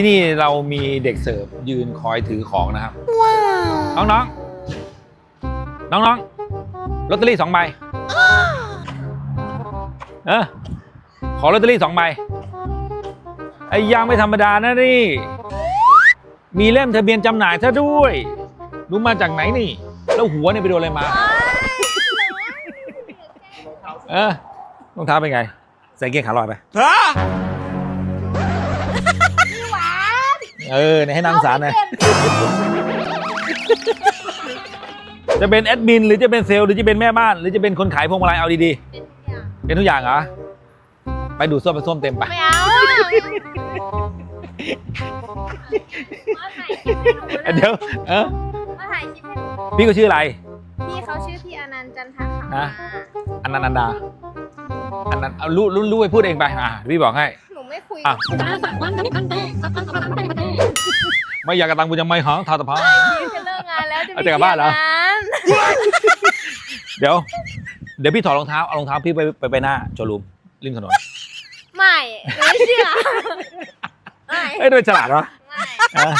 ที่นี่เรามีเด็กเสิร์ฟยืนคอยถือของนะครับน้องน้องน้องน้องๆลอตเตอรี่สองใบ เออ ขอลอตเตอรี่สองใบ ไอ้ยางไม่ธรรมดานะนี่ มีเล่มทะเบียนจำหน่ายซะด้วย รู้มาจากไหนนี่ แล้วหัวเนี่ยไปโดนอะไรมา เออรองเท้าเป็นไง ใส่เกงขาลอยไป เออเนี่ยให้นางสารหนะจะเป็นแอดมินหรือจะเป็นเซลล์หรือจะเป็นแม่บ้าน หรือจะเป็นคนขายพวงมาลัยเอาดีๆ เป็นทุกอย่างเหรอ ไปดูดส้วมไปส้วมเต็มไป ไม่เอามาถ่ายคลิปให้หนูเลยเดี๋ยวเออมาถ่ายคลิปให้หนูพี่ก็ชื่ออะไร พี่เขาชื่อพี่อนันต์จันทขาวนะอันนันต์อันดา อันนั้นเอารู้รู้รู้ไปพูดเองไป อะเดี๋ยวพี่บอกให้หนูไม่คุย อะกับไม่อยากกระตังกูจะไม่หาทาตะพาพี่จะเลิกงานแล้วจะเอาจะกลับบ้านเหรองานเดี๋ยว เดี๋ยวพี่ถอดรองเท้าเอารองเท้าพี่ไปไปไปหน้าโชว์รูมริมถนนไม่หนูไม่เชื่อไม่เอ้ยทำไมฉลาดวะไม่ อะ